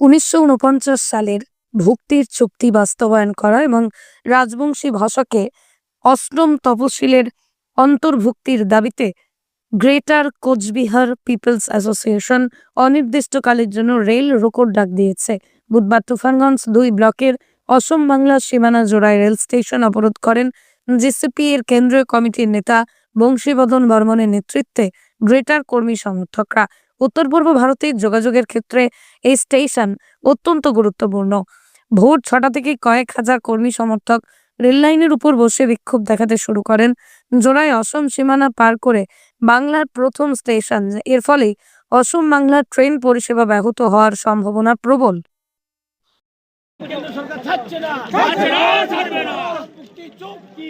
উনিশশো উনপঞ্চাশ সালের ভুক্তির চুক্তি বাস্তবায়ন করা এবং রাজবংশী ভাষাকে অষ্টম তপশিলের অন্তর্ভুক্তির দাবিতে গ্রেটার কোচবিহার পিপলস অ্যাসোসিয়েশন অনির্দিষ্টকালের জন্য রেল রোকোর ডাক দিয়েছে। বুধবার তুফানগঞ্জ দুই ব্লকের অসম বাংলার সীমানা জোড়ায় রেল স্টেশন অবরোধ করেন জিসিপি এর কেন্দ্রীয় কমিটির নেতা বংশীবদন বর্মনের নেতৃত্বে গ্রেটার কর্মী সমর্থকরা। উত্তর পূর্ব ভারতের যোগাযোগের ক্ষেত্রে এই স্টেশন অত্যন্ত গুরুত্বপূর্ণ। ভোর ছটা থেকে কয়েক হাজার কর্মী সমর্থক রেল লাইনের উপর বসে বিক্ষোভ দেখাতে শুরু করেন। জোড়ায় অসম সীমানা পার করে বাংলার প্রথম স্টেশন। এর ফলে অসম বাংলার ট্রেন পরিষেবা ব্যাহত হওয়ার সম্ভাবনা প্রবল। চুক্তি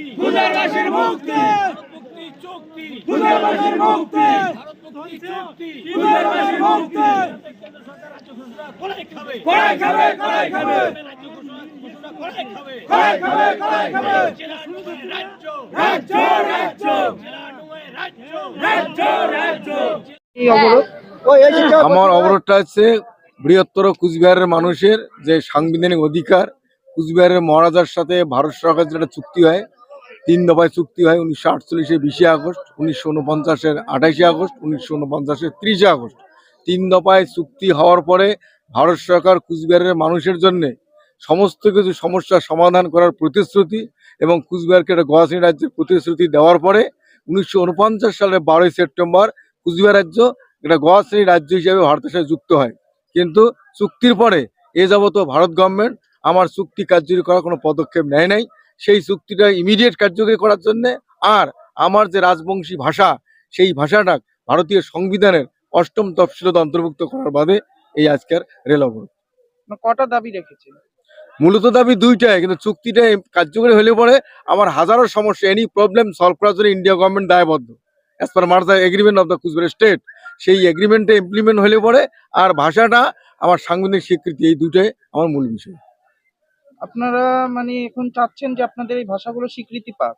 আমার অবরোধটা হচ্ছে বৃহত্তর কুচবিহারের মানুষের যে সাংবিধানিক অধিকার, কুচবিহারের মহারাজার সাথে ভারত সরকার যেটা চুক্তি হয় তিন দফায় চুক্তি হয় উনিশশো আটচল্লিশের বিশে আগস্ট, উনিশশো উনপঞ্চাশের আঠাশে আগস্ট, উনিশশো উনপঞ্চাশের ত্রিশে আগস্ট। তিন দফায় চুক্তি হওয়ার পরে ভারত সরকার কুচবিহারের মানুষের জন্য সমস্ত কিছু সমস্যার সমাধান করার প্রতিশ্রুতি এবং কুচবিহারকে একটা গয়াশ্রী রাজ্যের প্রতিশ্রুতি দেওয়ার পরে উনিশশো উনপঞ্চাশ সালের বারোই সেপ্টেম্বর কুচবিহার রাজ্য এটা গোয়া শ্রেণি রাজ্য হিসেবে ভারতের সাথে যুক্ত হয়। কিন্তু চুক্তির পরে এ যাবত ভারত গভর্নমেন্ট আমার চুক্তি কার্যকরী করার কোনো পদক্ষেপ নেয় নাই। সেই চুক্তিটা ইমিডিয়েট কার্যকরী করার জন্য আর আমার যে রাজবংশী ভাষা সেই ভাষাটা ভারতীয় সংবিধানের অষ্টম তফসিলত অন্তর্ভুক্ত করার বাদে এই আজকের রেল অবরোধ। মানে কটা দাবি রেখেছে মূলত দাবি দুইটাই কিন্তু চুক্তিটা কার্যকরী হলে পরে আমার হাজারো সমস্যা এনি প্রবলেম সলভ করার জন্য ইন্ডিয়া গভর্নমেন্ট দায়বদ্ধ। As per merger agreement of the Cooch Behar state সেই এগ্রিমেন্টে ইমপ্লিমেন্ট হলে পরে আর ভাষাটা আমার সাংবিধানিক স্বীকৃতি এই দুটোই আমার মূল বিষয়। আপনারা মানে এখন চাচ্ছেন যে আপনাদের এই ভাষাগুলো স্বীকৃতি পাক।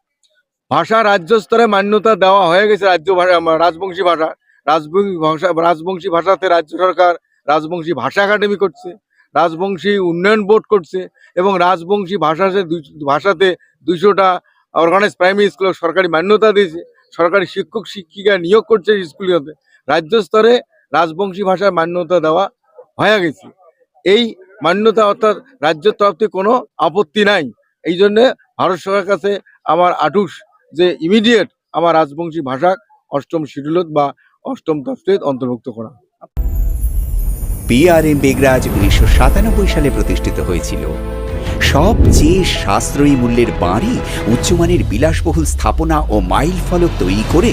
ভাষা রাজ্য স্তরে মান্যতা দেওয়া হয়ে গেছে রাজ্য ভাষা রাজবংশী ভাষা। রাজবংশী ভাষা, রাজবংশী ভাষাতে রাজ্য সরকার রাজবংশী ভাষা একাডেমি করছে, রাজবংশী উন্নয়ন বোর্ড করছে এবং রাজবংশী ভাষাতে ভাষাতে দুইশোটা অর্গানাইজ প্রাইমারি স্কুল সরকারি মান্যতা দিয়েছে। সরকারি শিক্ষক, শিক্ষিকা নিয়োগ করছে স্কুলগুলোতে। রাজ্য স্তরে রাজবংশী ভাষার মান্যতা দেওয়া হয়ে গেছে। এই মান্যতা অর্থাৎ রাজ্যের তরফ কোনো আপত্তি নাই। এই জন্যে ভারত সরকারের কাছে আমার আটুস যে ইমিডিয়েট আমার রাজবংশী ভাষা অষ্টম শিডিউলত বা অষ্টম তফসিলত অন্তর্ভুক্ত করা। পিআরএম বেগরাজ উনিশশো সাতানব্বই সালে প্রতিষ্ঠিত হয়েছিল। সবচেয়ে সাশ্রয়ী মূল্যের বাড়ি, উচ্চমানের বিলাসবহুল স্থাপনা ও মাইল ফলক তৈরি করে